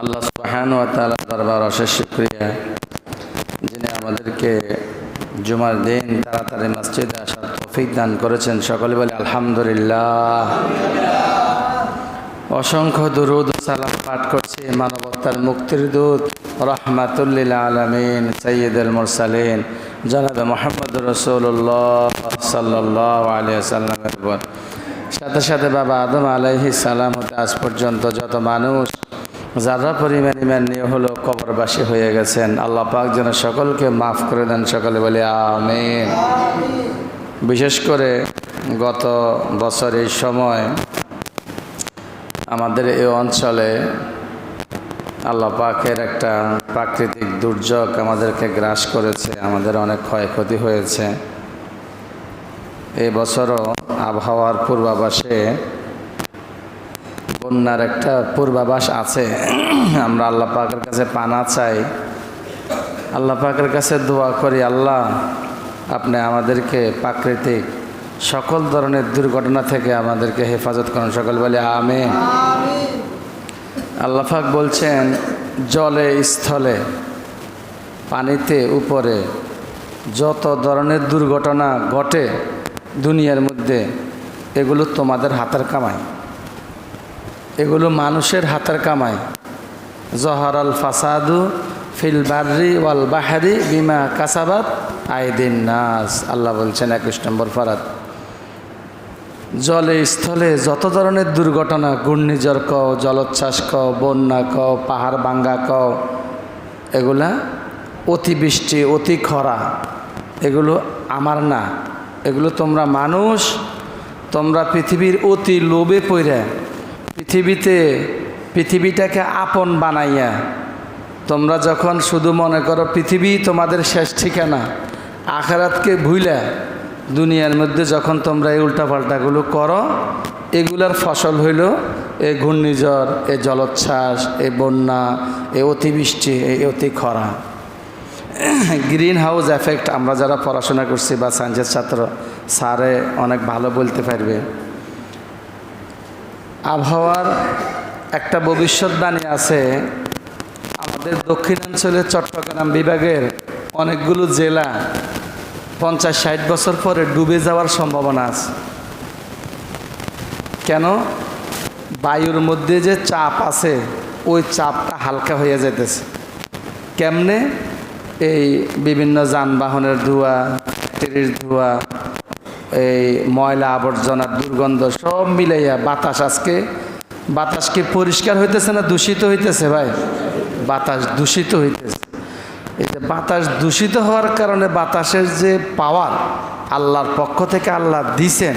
আল্লাহ সুবহান ও তাআলা দরবার অশেষ শুকরিয়া। যিনি আমাদেরকে জুমার দিন তাড়াতাড়ি মসজিদে আসার তৌফিক দান করেছেন, সকলে বলে আলহামদুলিল্লাহ। অসংখ্য দুরুদ সালাম পাঠ করছি মানবতার মুক্তির দূত, রহমাতুল্লিল আলমিন সৈয়দুল মুরসালিন, জনাবে মোহাম্মদ রসুল্লাহ সাল্লাহ আলিয়া সাল্লামের উপর। সাথে সাথে বাবা আদম আলাইহি সালাম হতে আজ পর্যন্ত যত মানুষ যারা পরিমাণ ইমান নিয়ে হলো কবরবাসী হয়ে গেছেন, আল্লাহ পাক যেন সকলকে মাফ করে দেন, সকলে বলে আমিন। বিশেষ করে গত বছর এই সময় আমাদের এই অঞ্চলে আল্লাহ পাকের একটা প্রাকৃতিক দুর্যোগ আমাদেরকে গ্রাস করেছে, আমাদের অনেক ক্ষয়ক্ষতি হয়েছে। এই বছরও আবহাওয়ার পূর্বাভাসে বন্যার একটা পূর্বাভাস আছে। আমরা আল্লাহ পাকের কাছে পানা চাই। আল্লাহ পাকের কাছে দোয়া করি, আল্লাহ, আপনি আমাদেরকে প্রাকৃতিক সকল ধরনের দুর্ঘটনা থেকে আমাদেরকে হেফাজত করেন। সকল বলে আমে আল্লাহ পাক বলছেন, জলে, স্থলে, পানিতে, উপরে যত ধরনের দুর্ঘটনা ঘটে দুনিয়ার মধ্যে, এগুলো তোমাদের হাতের কামাই। এগুলো মানুষের হাতের কামাই। জহর আল ফাসাদু ফিল বার্রি ওয়াল বাহারি বিমা কাসাবাত আইদিন নাস। আল্লাহ বলছেন একুশ নম্বর ফারাত জলে স্থলে যত ধরনের দুর্ঘটনা, ঘূর্ণিঝড় কও, জলোচ্ছ্বাস কও, বন্যা কও, পাহাড় ভাঙ্গা কও, এগুলা অতিবৃষ্টি, অতি খরা, এগুলো আমার না। এগুলো তোমরা মানুষ, তোমরা পৃথিবীর অতি লোভে পড়ে পৃথিবীতে পৃথিবীটাকে আপন বানাইয়া, তোমরা যখন শুধু মনে করো পৃথিবী তোমাদের শেষ ঠিকানা, আখারাতকে ভুইলা, দুনিয়ার মধ্যে যখন তোমরা এই উল্টাপাল্টাগুলো করো, এগুলার ফসল হইল এ ঘূর্ণিঝড়, এ জলোচ্ছ্বাস, এ বন্যা এই অতিবৃষ্টি এই অতি খরা। গ্রিন হাউস এফেক্ট আমরা যারা পড়াশোনা করছি বা সায়েন্সের ছাত্র, স্যারে অনেক ভালো বলতে পারবে। আবহাওয়ার একটা ভবিষ্যৎবাণী আছে। আমাদের দক্ষিণাঞ্চলের চট্টগ্রাম বিভাগের অনেকগুলো জেলা পঞ্চাশ ষাট বছর পরে ডুবে যাওয়ার সম্ভাবনা আছে। কেন? বায়ুর মধ্যে যে চাপ আছে, ওই চাপটা হালকা হয়ে যেতেছে। কেমনে? এই বিভিন্ন যানবাহনের ধোঁয়া ফ্যাক্টরির ধোঁয়া এই ময়লা আবর্জনার দুর্গন্ধ সব মিলাইয়া বাতাস আজকে। বাতাস কি পরিষ্কার হইতেছে না দূষিত হইতেছে ভাই? বাতাস দূষিত হইতেছে। এই যে বাতাস দূষিত হওয়ার কারণে বাতাসের যে পাওয়ার আল্লাহর পক্ষ থেকে আল্লাহ দিছেন,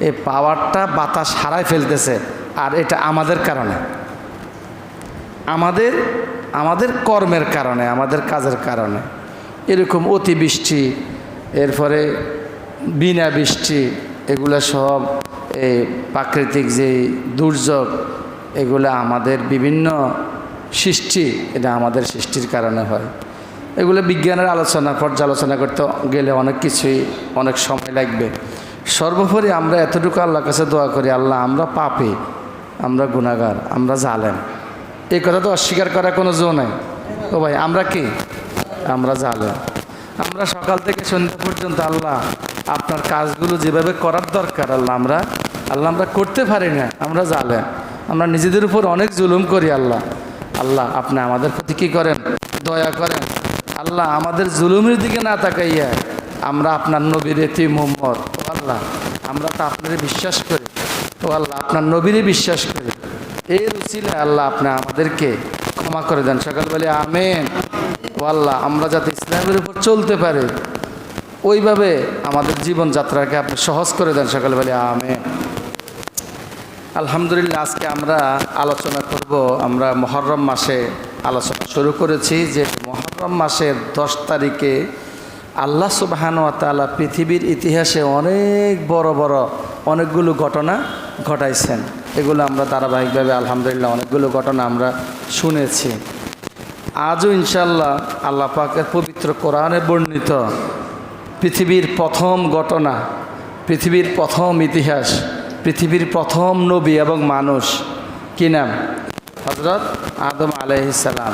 এই পাওয়ারটা বাতাস হারাই ফেলতেছে। আর এটা আমাদের কারণে। আমাদের আমাদের কর্মের কারণে, আমাদের কাজের কারণে। এরকম অতিবৃষ্টি, এরপরে বিনা বৃষ্টি, এগুলো সব এই প্রাকৃতিক যে দুর্যোগ, এগুলো আমাদের বিভিন্ন সৃষ্টি, এটা আমাদের সৃষ্টির কারণে হয়। এগুলো বিজ্ঞানের আলোচনা, পর্যালোচনা করতে গেলে অনেক কিছুই, অনেক সময় লাগবে। সর্বোপরি আমরা এতটুকু আল্লাহর কাছে দোয়া করি, আল্লাহ আমরা পাপি, আমরা গুণাগার আমরা জালেম। এই কথা তো অস্বীকার করার কোনো জো নাই। ও ভাই, আমরা কি? আমরা জালেম। আমরা সকাল থেকে সন্ধ্যা পর্যন্ত আল্লাহ আপনার কাজগুলো যেভাবে করার দরকার, আল্লাহ আমরা আল্লাহ আমরা করতে পারি না, আমরা জালে আমরা নিজেদের উপর অনেক জুলুম করি, আল্লাহ। আল্লাহ, আপনি আমাদের প্রতি কী করেন? দয়া করেন। আল্লাহ, আমাদের জুলুমের দিকে না তাকাইয়া আমরা আপনার নবীর এতি মোহাম্মদ ও আল্লাহ, আমরা তো আপনার বিশ্বাস করি। ও আল্লাহ, আপনার নবীরে বিশ্বাস করি। এই উচিলে আল্লাহ আপনি আমাদেরকে ক্ষমা করে দেন। সকাল আমেন। ও আল্লাহ, আমরা যাতে ইসলামের উপর চলতে পারি। ওইভাবে আমাদের জীবনযাত্রাকে আপনি সহজ করে দেন সকাল বলে, আমেন। আলহামদুলিল্লাহ, আজকে আমরা আলোচনা করব, আমরা মহরম মাসে আলোচনা শুরু করেছি যে মহরম মাসের দশ তারিখে আল্লাহ সুবাহান তালা পৃথিবীর ইতিহাসে অনেক বড় বড় অনেকগুলো ঘটনা ঘটাইছেন। এগুলো আমরা ধারাবাহিকভাবে আলহামদুলিল্লাহ অনেকগুলো ঘটনা আমরা শুনেছি। আজও ইনশাল্লাহ আল্লাহ পাকের পবিত্র কোরআনে বর্ণিত পৃথিবীর প্রথম ঘটনা, পৃথিবীর প্রথম ইতিহাস, পৃথিবীর প্রথম নবী এবং মানুষ। কি নাম? হজরত আদম আলাইসালাম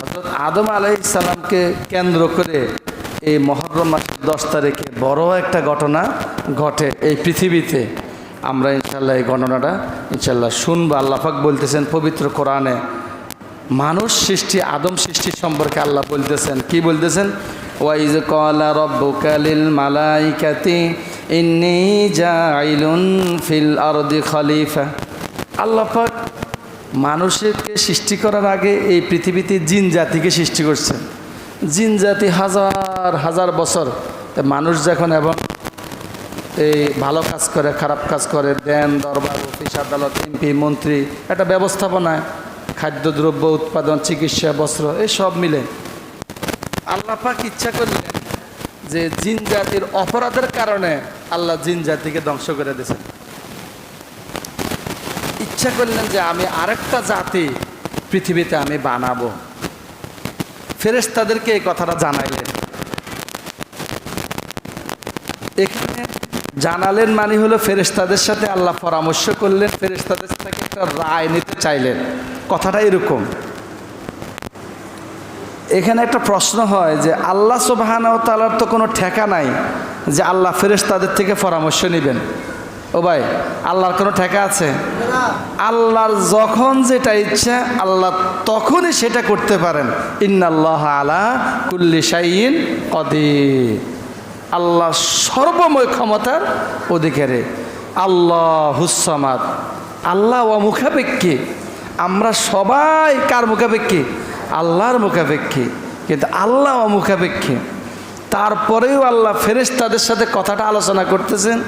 হজরত আদম আলাইসালামকে কেন্দ্র করে এই মহরম মাসের দশ তারিখে বড় একটা ঘটনা ঘটে এই পৃথিবীতে। আমরা ইনশাল্লাহ এই ঘটনাটা ইনশাল্লাহ শুনব। আল্লাহাক বলতেছেন পবিত্র কোরআনে, মানুষ সৃষ্টি, আদম সৃষ্টি সম্পর্কে আল্লাহ বলতেছেন। কি বলতেছেন? ওয়াইজ কলা রব্বুকালিল মালাইকাতি আরদি খলিফা। আল্লাহ পাক মানুষকে সৃষ্টি করার আগে এই পৃথিবীতে জিন জাতিকে সৃষ্টি করছেন। জিন জাতি হাজার হাজার বছর মানুষ যখন এবং এই ভালো কাজ করে, খারাপ কাজ করে, দেন, দরবার, অফিস, আদালত, এমপি, মন্ত্রী, একটা ব্যবস্থাপনায় খাদ্যদ্রব্য, উৎপাদন, চিকিৎসা, বস্ত্র এই সব মিলে আল্লাহ পাক ইচ্ছা করলেন যে জিন জাতির অপরাধের কারণে আল্লাহ জিন জাতিকে ধ্বংস করে দিয়েছেন। ইচ্ছা করলেন যে আমি আরেকটা জাতি পৃথিবীতে আমি বানাবো। ফেরেশতাদেরকে এই কথাটা জানাইলেন। এখানে জানালেন মানে হলো ফেরেশতাদের সাথে আল্লাহ পরামর্শ করলেন, ফেরেশতাদের থেকে একটা রায় নিতে চাইলেন। কথাটা এরকম। এখানে একটা প্রশ্ন হয় যে আল্লাহ সুবাহানাও তালার তো কোনো ঠেকা নাই যে আল্লাহ ফেরেশতাদের থেকে পরামর্শ নেবেন। ও ভাই, আল্লাহর কোনো ঠেকা আছে? আল্লাহর যখন যেটা ইচ্ছা, আল্লাহ তখনই সেটা করতে পারেন। ইন্নাল্লাহ আলা কুল্লি শাইন কদির। আল্লাহ সর্বময় ক্ষমতার অধিকারে। আল্লাহ হুসামাদ আল্লাহ ও মুখাপেক্ষী আমরা সবাই কার মুখাপেক্ষী? আল্লাহর মুখাপেক্ষী। কিন্তু আল্লাহ ও মুখাপেক্ষী তারপরেও আল্লাহ ফেরেশতাদের সাথে কথাটা আলোচনা করতেছেন।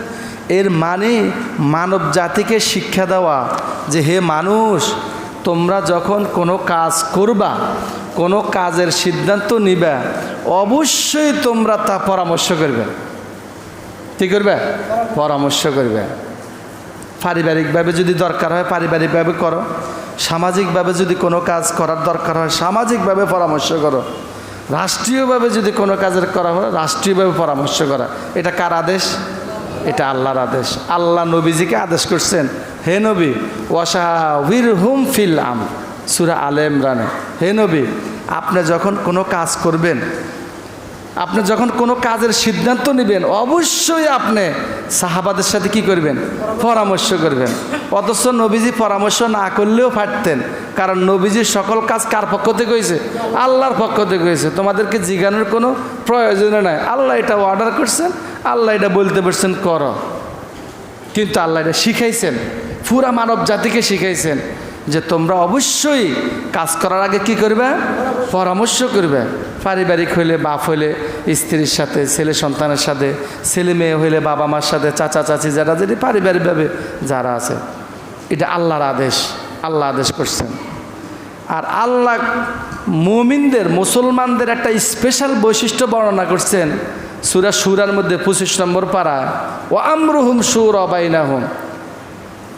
এর মানে মানব জাতিকে শিক্ষা দেওয়া যে হে মানুষ, তোমরা যখন কোনো কাজ করবা, কোনো কাজের সিদ্ধান্ত নিবা, অবশ্যই তোমরা তা পরামর্শ করবে। কি করবে? পরামর্শ করবে। পারিবারিকভাবে যদি দরকার হয় পারিবারিকভাবে করো। সামাজিকভাবে যদি কোনো কাজ করার দরকার হয়, সামাজিকভাবে পরামর্শ করো। রাষ্ট্রীয়ভাবে যদি কোনো কাজের করা হয়, রাষ্ট্রীয়ভাবে পরামর্শ করা। এটা কার আদেশ? এটা আল্লাহর আদেশ। আল্লাহ নবীজিকে আদেশ করছেন, হে নবী ওয়াশাহির হুম ফিল আম সুরা আলে ইমরানে হে নবী, আপনি যখন কোনো কাজ করবেন, আপনি যখন কোনো কাজের সিদ্ধান্ত নেবেন, অবশ্যই আপনি সাহাবাদের সাথে কি করবেন? পরামর্শ করবেন। অথচ নবীজি পরামর্শ না করলেও ফাটতেন কারণ নবীজির সকল কাজ কার পক্ষ থেকে হয়েছে আল্লাহর পক্ষ থেকে হয়েছে তোমাদেরকে জিজ্ঞানোর কোনো প্রয়োজন নাই আল্লাহ এটা অর্ডার করছেন আল্লাহ এটা বলতে পারছেন করো কিন্তু আল্লাহ এটা শিখাইছেন পুরা মানব জাতিকে শিখাইছেন যে তোমরা অবশ্যই কাজ করার আগে কি করবে পরামর্শ করবে পারিবারিক হইলে বাপ হইলে স্ত্রীর সাথে ছেলে সন্তানের সাথে ছেলে মেয়ে হইলে বাবা মার সাথে চাচা চাচি যারা যদি পারিবারিকভাবে যারা আছে এটা আল্লাহর আদেশ, আল্লাহ আদেশ করছেন। আর আল্লাহ মুমিনদের, মুসলমানদের একটা স্পেশাল বৈশিষ্ট্য বর্ণনা করছেন সুরা সুরার মধ্যে পঁচিশ নম্বর পাড়া ও আমরুহুম সুর অবাইনাহুম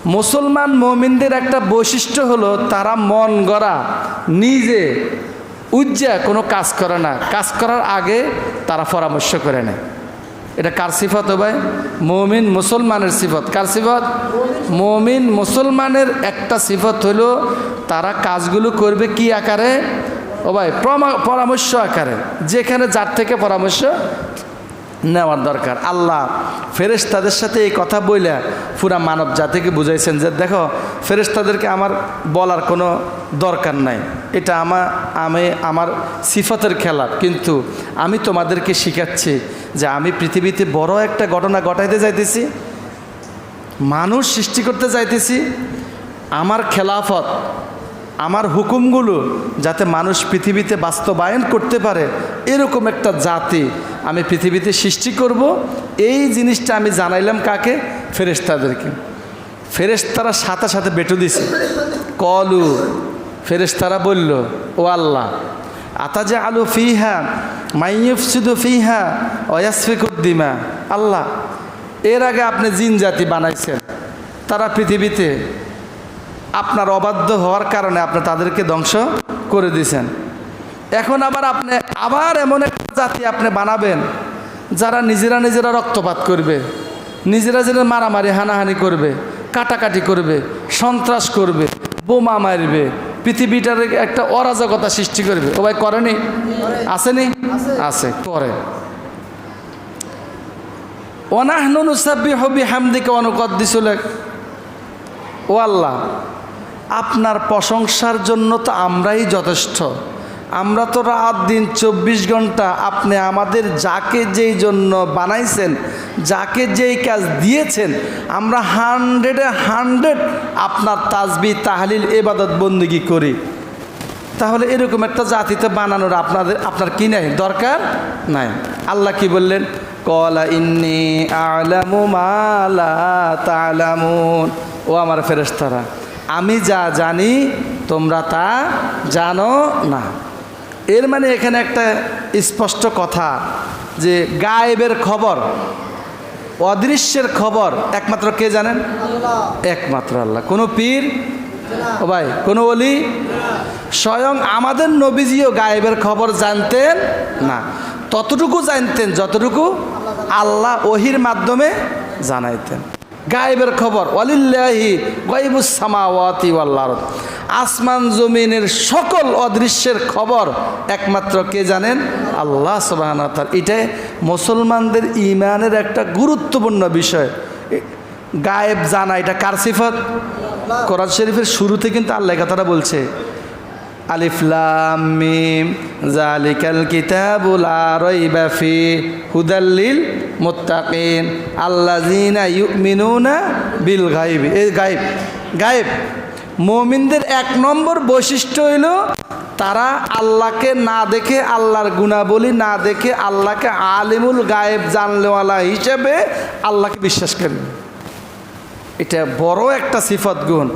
মুসলমান মমিনদের একটা বৈশিষ্ট্য হলো তারা মন গড়া, নিজে উজ্জা কোনো কাজ করে না। কাজ করার আগে তারা পরামর্শ করে নেয়। এটা কার সিফত ও ভাই? মৌমিন মুসলমানের সিফত। কার সিফত? মৌমিন মুসলমানের একটা সিফত হলো তারা কাজগুলো করবে কি আকারে? ও ভাই পরামর্শ আকারে। যেখানে যার থেকে পরামর্শ নেওয়ার দরকার। আল্লাহ ফেরেশতাদের সাথে এই কথা বইলে পুরা মানব জাতিকে বুঝাইছেন যে, দেখো, ফেরেশতাদেরকে আমার বলার কোনো দরকার নাই। এটা আমার আমি, আমার সিফতের খেলা কিন্তু আমি তোমাদেরকে শিখাচ্ছি যে, আমি পৃথিবীতে বড় একটা ঘটনা ঘটাইতে যাইতেছি, মানুষ সৃষ্টি করতে যাইতেছি, আমার খেলাফত, আমার হুকুমগুলো যাতে মানুষ পৃথিবীতে বাস্তবায়ন করতে পারে, এরকম একটা জাতি আমি পৃথিবীতে সৃষ্টি করব, এই জিনিসটা আমি জানাইলাম কাকে? ফেরেশতাদেরকে। ফেরেশতারা সাথে সাথে বেটু দিছে। কলু, ফেরেশতারা বলল, ও আল্লাহ আতা যে আলু ফিহা মাইয়ুফসিদু ফিহা অয়াসফিকুদ্দিমা আল্লাহ, এর আগে আপনি জিন জাতি বানাইছেন। তারা পৃথিবীতে আপনার অবাধ্য হওয়ার কারণে আপনি তাদেরকে ধ্বংস করে দিয়েছেন এখন আবার আপনি, আবার এমন একটা জাতি আপনি বানাবেন, যারা নিজেরা নিজেরা রক্তপাত করবে, নিজেরা নিজেরা মারামারি, হানাহানি করবে, কাটাকাটি করবে, সন্ত্রাস করবে, বোমা মারবে, পৃথিবীটার একটা অরাজকতা সৃষ্টি করবে। ও ভাই করেনি? আসেনি? আছে, করে। অনাহনুসাব্বি হবি হামদিকে অনুকদ্দিসুলেক ও আল্লাহ, আপনার প্রশংসার জন্য তো আমরাই যথেষ্ট। আমরা তো রাত দিন চব্বিশ ঘণ্টা আপনি আমাদের যাকে যেই জন্য বানাইছেন, যাকে যেই কাজ দিয়েছেন, আমরা হান্ড্রেডে হান্ড্রেড আপনার তাজবি, তাহলিল, এবাদত বন্দিগি করি। তাহলে এরকম একটা জাতিতে বানানোর আপনাদের, আপনার কি নাই? দরকার নাই। আল্লাহ কি বললেন? কলা ইন্নি আলামু মালা তালামুন। ও আমার ফেরেশতারা, আমি যা জানি, তোমরা তা জানো না। এর মানে এখানে একটা স্পষ্ট কথা যে গায়েবের খবর অদৃশ্যের খবর একমাত্র কে জানেন? একমাত্র আল্লাহ। কোনো পীর? ও ভাই কোনো অলি স্বয়ং আমাদের নবীজিও গায়েবের খবর জানতেন? না। ততটুকু জানতেন যতটুকু আল্লাহ ওহির মাধ্যমে জানাইতেন। গায়েবের খবর অলিল্লাহি গাইবুস সামাওয়াতি ওয়াল্লাহ আসমান জমিনের সকল অদৃশ্যের খবর একমাত্র কে জানেন? আল্লাহ সুবাহান এটাই মুসলমানদের ইমানের একটা গুরুত্বপূর্ণ বিষয়। গায়েব জানা, এটা কার কোরআন শরীফের শুরুতে কিন্তু আল্লাহ কথাটা বলছে। আলিফলাম মিম জালিকাল বিল মুমিনদের এক নম্বর বৈশিষ্ট্য হইল তারা আল্লাহকে না দেখে আল্লাহর গুণাবলী না দেখে আল্লাহকে আলিমুল গায়েব জানলেওয়ালা হিসেবে আল্লাহকে বিশ্বাস করেন। এটা বড় একটা সিফত গুণ।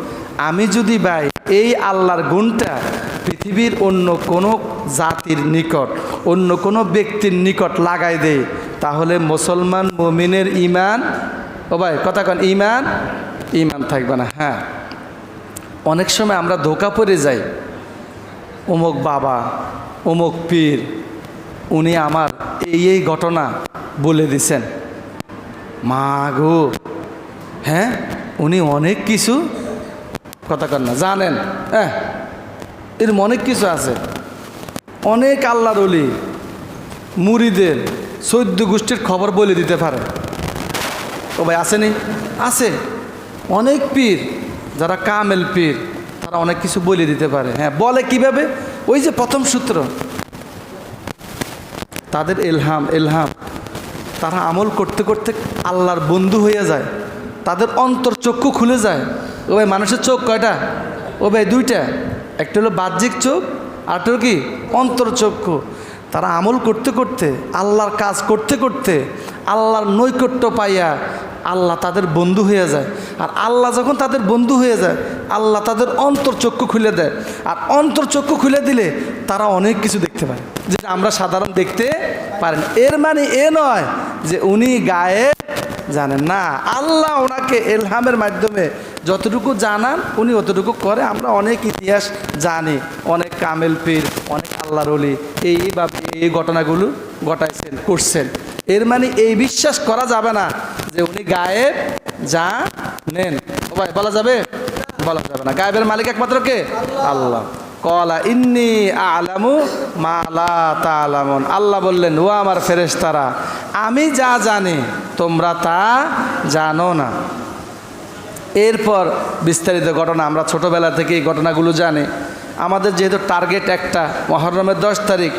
আমি যদি ভাই, এই আল্লাহর গুণটা পৃথিবীর অন্য কোনো জাতির নিকট, অন্য কোনো ব্যক্তির নিকট লাগাই দেই, তাহলে মুসলমান মমিনের ইমান ও ভাই, কথা কন ইমান ইমান থাকবে না হ্যাঁ। অনেক সময় আমরা ধোকা পড়ে যাই। অমুক বাবা, অমুক পীর, উনি আমার এই এই ঘটনা বলে দিছেন। মা গো হ্যাঁ? উনি অনেক কিছু কথা কন না, জানেন হ্যাঁ? এর অনেক কিছু আছে। অনেক আল্লাহর অলি মুড়িদের চৈদ্য গোষ্ঠীর খবর বলে দিতে পারে। ও ভাই, আসেনি? আছে। অনেক পীর যারা কামেল পীর, তারা অনেক কিছু বলে দিতে পারে। হ্যাঁ বলে কীভাবে? ওই যে প্রথম সূত্র। তাদের এলহাম এলহাম। তারা আমল করতে করতে আল্লাহর বন্ধু হয়ে যায়। তাদের অন্তর চক্ষু খুলে যায়। ও ভাই, মানুষের চোখ কয়টা? ও ভাই, দুইটা। একটা হলো বাহ্যিক চোখ আরটা কি? অন্তর চক্ষু। তারা আমল করতে করতে, আল্লাহর কাজ করতে করতে, আল্লাহর নৈকট্য পাইয়া আল্লাহ তাদের বন্ধু হয়ে যায়। আর আল্লাহ যখন তাদের বন্ধু হয়ে যায়, আল্লাহ তাদের অন্তর চক্ষু খুলে দেয়। আর অন্তর চক্ষু খুলে দিলে তারা অনেক কিছু দেখতে পারে, যেটা আমরা সাধারণ দেখতে পারেন এর মানে এ নয় যে উনি গায়ে জানেন। না, আল্লাহ ওনাকে এলহামের মাধ্যমে যতটুকু জানান, উনি অতটুকু করে। আমরা অনেক ইতিহাস জানি, অনেক কামেল পীর, অনেক আল্লাহর অলি এইভাবে এই ঘটনাগুলো ঘটাইছেন, করছেন। এর মানে এই বিশ্বাস করা যাবে না যে উনি গায়েব, যা নেন। ভাই, বলা যাবে? বলা যাবে না। গায়েবের মালিক একমাত্র কে? আল্লাহ। কলা ইন্নি আলামু মালা তালামন। আল্লাহ বললেন, ও আমার ফেরেশতারা, আমি যা জানি, তোমরা তা জানো না। এরপর বিস্তারিত ঘটনা, আমরা ছোটোবেলা থেকে এই ঘটনাগুলো জানি। আমাদের যেহেতু টার্গেট একটা, মহরমের দশ তারিখ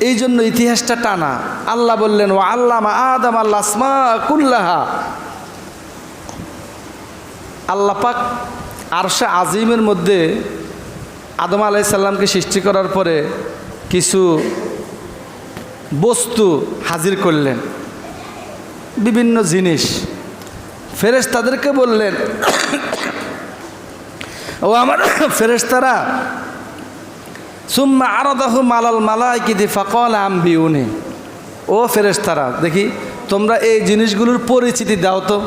এই জন্য ইতিহাসটা টানা। আল্লাহ বললেন ও আল্লাহ আদম আল্লাহ আসমা কুল্লাহা। আল্লাপাক আরশে আজিমের মধ্যে আদম আলাইসাল্লামকে সৃষ্টি করার পরে কিছু বস্তু হাজির করলেন। বিভিন্ন জিনিস। ফেরেশ তাদেরকে বললেন, ও আমার ফেরেশতারা সুম্মা আরদাহু মালাল মালাইকিদি ফাকল আম্বিউনি। ও ফেরেশতারা, দেখি, তোমরা এই জিনিসগুলোর পরিচিতি দাও তো।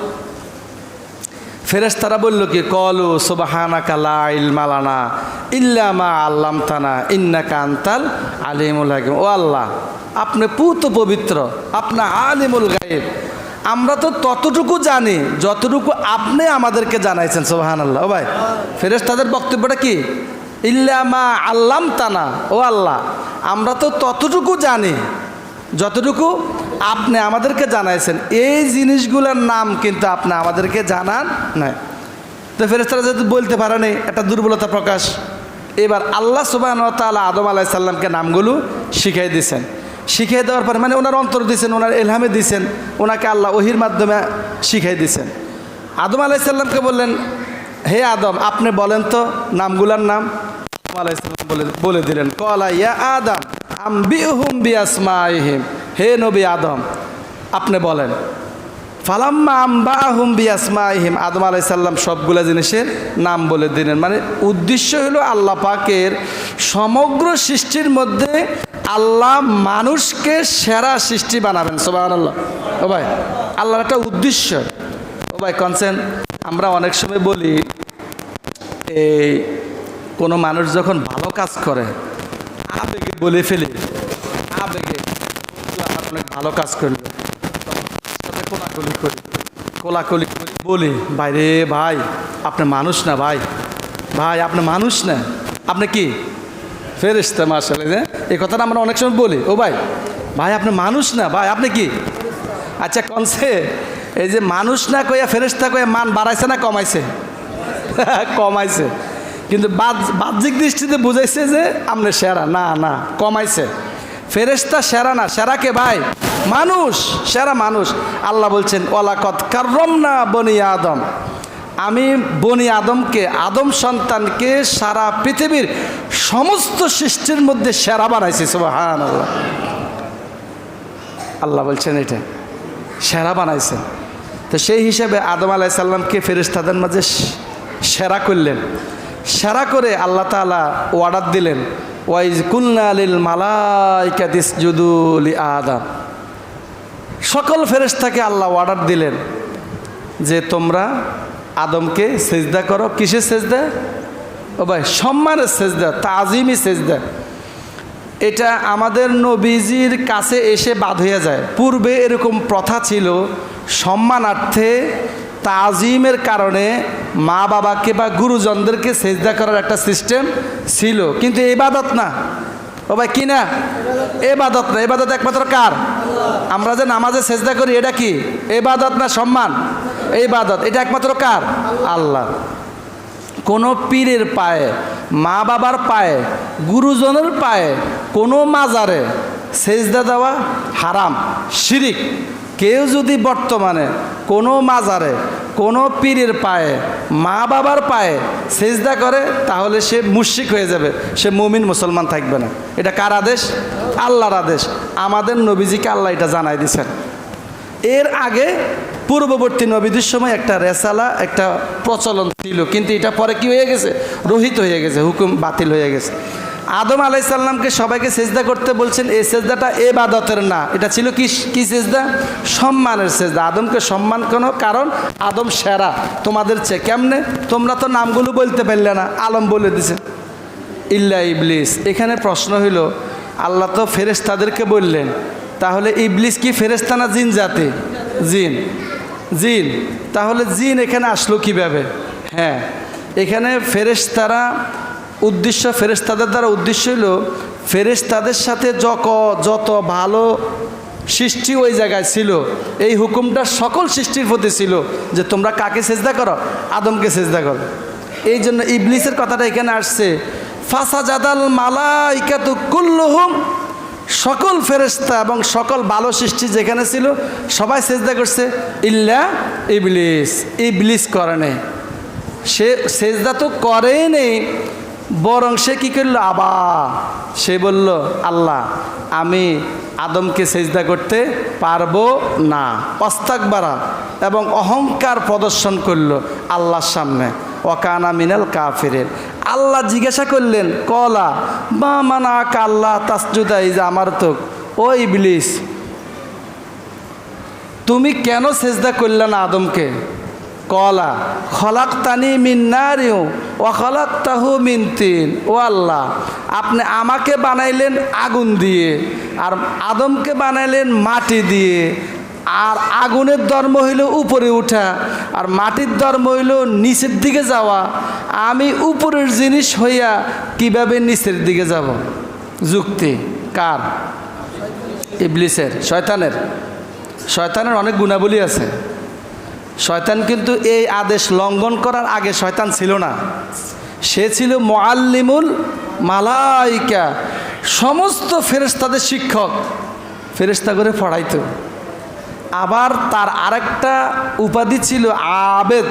ফেরেশতারা বলল কি, কলু সুবাহানা কালা ইল মালানা ইল্লা মা আল্লাম থানা ইন্না কান্তাল আলিমুল হাকিম। ও আল্লাহ, আপনি পুত পবিত্র, আপনা আলিমুল গায়েব। আমরা তো ততটুকু জানি, যতটুকু আপনি আমাদেরকে জানাইছেন সোহান আল্লাহ ও ভাই, ফেরেশতাদের বক্তব্যটা কি? ইল্লামা আল্লাম তানা ও আল্লাহ, আমরা তো ততটুকু জানি, যতটুকু আপনি আমাদেরকে জানাইছেন। এই জিনিসগুলোর নাম কিন্তু আপনি আমাদেরকে জানান নাই। তো ফেরেস্তারা যেহেতু বলতে পারে নাই, একটা দুর্বলতা প্রকাশ। এবার আল্লাহ সুবাহ তালা আদম আলাহি সাল্লামকে নামগুলো শিখাই দিয়েছেন। শিখিয়ে দেওয়ার পরে মানে ওনার অন্তর দিয়েছেন, ওনার এলহামে দিয়েছেন, ওনাকে আল্লাহ ওহির মাধ্যমে শিখাই দিয়েছেন। আদম আলাইসাল্লামকে বললেন হে আদম, আপনি বলেন তো নামগুলার নাম? আদম আলাইসাল্লাম বলে বলে দিলেন, কলা ইয়া আদম আম বিহুম বিয়াসমাইহিম। হে নবী আদম, আপনি বলেন, ফালাম্মা আম্বা হুম বিয়াসমাইহিম। আদম আলাইসাল্লাম সবগুলা জিনিসের নাম বলে দিলেন। মানে উদ্দেশ্য হলো আল্লাহ পাকের সমগ্র সৃষ্টির মধ্যে আল্লাহ মানুষকে সেরা সৃষ্টি বানাবেন সোবাহ আল্লাহ ও ভাই, আল্লাহর একটা উদ্দেশ্য। ও ভাই, কনসেন? আমরা অনেক সময় বলি, এই কোনো মানুষ যখন ভালো কাজ করে, আবেগে বলে ফেলি, আবেগে আমার অনেক ভালো কাজ করল। সাথে কোলাকুলি করি কোলাকুলি করি, বলি, ভাই রে ভাই, আপনি মানুষ না ভাই ভাই আপনি মানুষ না, আপনি কি? ফেরেস্তা মার্শাল যে এই কথাটা আমরা অনেক সময় বলি, ও ভাই ভাই আপনি মানুষ না, ভাই আপনি কি? আচ্ছা কনসে এই যে মানুষ না কইয়া ফেরেস্তা কইয়া মান বাড়াইছে না কমাইছে? কমাইছে। কিন্তু বাহ্য- বাহ্যিক দৃষ্টিতে বুঝাইছে যে আপনি সেরা। না না, কমাইছে। ফেরেস্তা সেরা না। সেরা কে ভাই? মানুষ। সেরা মানুষ। আল্লাহ বলছেন ওলাকত কার্রম না বনি আদম। আমি বনি আদমকে, আদম সন্তানকে সারা পৃথিবীর সমস্ত সৃষ্টির মধ্যে সেরা বানাইছি সুবাহান আল্লাহ বলছেন এটা। সেরা বানাইছেন। তো সেই হিসাবে আদম আলাইসাল্লামকে ফেরেস্তাদের মাঝে সেরা করলেন। সেরা করে আল্লাহ তালা অর্ডার দিলেন। ওয়াইজ কুল্লা আলিল মালাইকাদিস জুদুলি আদম। সকল ফেরেস্তাকে আল্লাহ অর্ডার দিলেন যে তোমরা আদমকে সেজদা করো। কিসের সেজদা? ও ভাই, সম্মানের সেজদা তাজিমি সেজদা। এটা আমাদের নবীজির কাছে এসে বাদ হয়ে যায়। পূর্বে এরকম প্রথা ছিল, সম্মানার্থে তাজিমের কারণে মা বাবাকে বা গুরুজনদেরকে সেজদা করার একটা সিস্টেম ছিল। কিন্তু এবাদত না। ও ভাই, কি না? এবাদত না। এবাদত একমাত্র কার? আমরা যে নামাজে সেজদা করি, এটা কি? এবাদত না সম্মান? এবাদত এটা একমাত্র কার? আল্লাহ। কোনো পীরের পায়ে, মা বাবার পায়ে, গুরুজনের পায়ে, কোনো মাজারে সেজদা দেওয়া হারাম, শিরিক। কেউ যদি বর্তমানে কোনো মাজারে কোনো পীরের পায়ে, মা বাবার পায়ে সেজদা করে, তাহলে সে মুশিক হয়ে যাবে, সে মুমিন মুসলমান থাকবে না। এটা কার আদেশ? আল্লাহর আদেশ। আমাদের নবীজিকে আল্লাহ এটা জানাই দিছেন। এর আগে পূর্ববর্তী নবীদের সময় একটা রেসালা, একটা প্রচলন ছিল, কিন্তু এটা পরে কি হয়ে গেছে? রহিত হয়ে গেছে, হুকুম বাতিল হয়ে গেছে। আদম আলাইসাল্লামকে সবাইকে সেজদা করতে বলছেন, এই সেজদাটা এ বাদতের না, এটা ছিল কি কি সেজদা? সম্মানের সেজদা। আদমকে সম্মান কোনো কারণ, আদম সেরা, তোমাদের চেয়ে কেমনে? তোমরা তো নামগুলো বলতে পারলে না, আলম বলে দিছে। ইল্লা ইবলিস। এখানে প্রশ্ন হইল, আল্লাহ তো ফেরেশতাদেরকে বললেন, তাহলে ইবলিস কি ফেরেশতা না জিন জাতি? জিন। জিন। তাহলে জিন এখানে আসলো কীভাবে? হ্যাঁ এখানে ফেরেশতারা উদ্দেশ্য, ফেরেশতাদের দ্বারা উদ্দেশ্য হলো ফেরেশতাদের সাথে যক, যত ভালো সৃষ্টি ওই জায়গায় ছিল, এই হুকুমটা সকল সৃষ্টির প্রতি ছিল যে তোমরা কাকে সেজদা করো? আদমকে সেজদা করো। এই জন্য ইবলিসের কথাটা এখানে আসছে ফাসা জাদাল মালাইকাতু কুল্লুহুম সকল ফেরেশতা এবং সকল ভালো সৃষ্টি যেখানে ছিল, সবাই সেজদা করছে। ইল্লা ইবলিস ইবলিস করে নেই। সে সেজদা তো করেই নেই, বরং সে কী করল? আবা, সে বলল, আল্লাহ, আমি আদমকে সেজদা করতে পারব না। অস্তাকবারা এবং অহংকার প্রদর্শন করল আল্লাহর সামনে। ওকানা মিনাল কাফিরের আল্লাহ জিজ্ঞাসা করলেন, কলা বা মানা আল্লাহ তাসজুদাই যে আমার তো, ও ইবলিস, তুমি কেন সেজদা করলে না আদমকে? কলা খলাক তানি মিন নারিও ও খলাক তাহু মিন তিন। ও আল্লাহ, আপনি আমাকে বানাইলেন আগুন দিয়ে, আর আদমকে বানাইলেন মাটি দিয়ে আর আগুনের ধর্ম হইল উপরে উঠা, আর মাটির ধর্ম হইল নিচের দিকে যাওয়া। আমি উপরের জিনিস হইয়া কীভাবে নিচের দিকে যাব? যুক্তি, কার? ইবলিসের, শয়তানের। শয়তানের অনেক গুণাবলী আছে। শয়তান কিন্তু এই আদেশ লঙ্ঘন করার আগে শয়তান ছিল না। সে ছিল মোয়াল্লিমুল মালাইকা, সমস্ত ফেরেস্তাদের শিক্ষক। ফেরেস্তা করে পড়াইতো। আবার তার আরেকটা উপাধি ছিল আবেদ।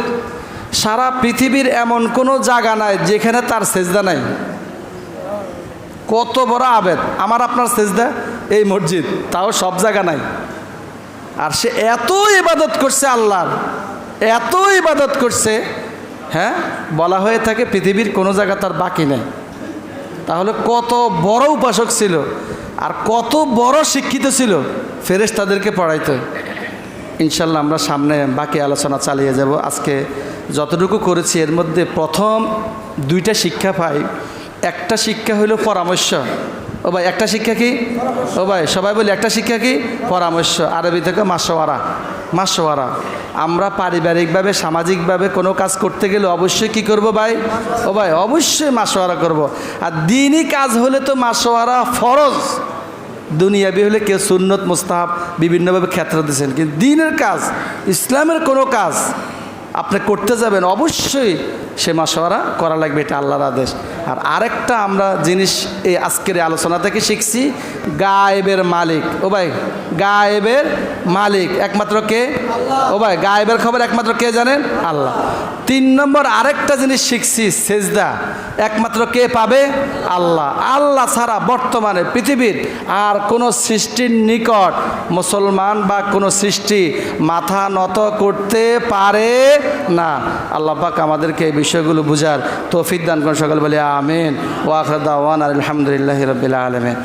সারা পৃথিবীর এমন কোনো জায়গা নাই যেখানে তার সেজদা নাই। কত বড় আবেদ। আমার আপনার সেজদা এই মসজিদ, তাও সব জায়গা নাই। আর সে এত ইবাদত করছে আল্লাহর, এত ইবাদত করছে হ্যাঁ? বলা হয়ে থাকে পৃথিবীর কোনো জায়গা তার বাকি নেই। তাহলে কত বড় উপাসক ছিল আর কত বড় শিক্ষিত ছিল ফেরেশ তাদেরকে পড়াইতো ইনশাল্লাহ আমরা সামনে বাকি আলোচনা চালিয়ে যাব। আজকে যতটুকু করেছি, এর মধ্যে প্রথম দুইটা শিক্ষা পাই। একটা শিক্ষা হইল পরামর্শ। ও ভাই, একটা শিক্ষা কি? ও ভাই, সবাই বলি, একটা শিক্ষা কি? পরামর্শ। আরবি থেকে মাসোয়ারা মাসোয়ারা আমরা পারিবারিকভাবে, সামাজিকভাবে কোনো কাজ করতে গেলে অবশ্যই কি করব ভাই? ও ভাই, অবশ্যই মাসোয়ারা করব। আর দিনই কাজ হলে তো মাসোয়ারা ফরজ। দুনিয়াবি হলে কেউ সুন্নত, মোস্তাহাব বিভিন্নভাবে ক্ষেত্র দিয়েছেন। কিন্তু দিনের কাজ, ইসলামের কোনো কাজ আপনি করতে যাবেন, অবশ্যই সে মাসোয়ারা করা লাগবে, এটা আল্লাহর আদেশ। আর আরেকটা আমরা জিনিস এই আজকের আলোচনা থেকে শিখছি, গায়েবের মালিক। ও ভাই, গায়েবের মালিক একমাত্র কে? ও ভাই, গায়েবের খবর একমাত্র কে জানেন? আল্লাহ। তিন নম্বর আরেকটা জিনিস শিখছি, সেজদা। একমাত্র কে পাবে? আল্লাহ। আল্লাহ ছাড়া বর্তমানে পৃথিবীর আর কোনো সৃষ্টির নিকট মুসলমান বা কোনো সৃষ্টি মাথা নত করতে পারে না। আল্লাহ পাক আমাদেরকে এই বিষয়গুলো বুঝার তৌফিক দান করেন সকল বলে আমিন। ওয়াখরদাওয়ান আলহামদুলিল্লাহ রবিল্লা আলমিন।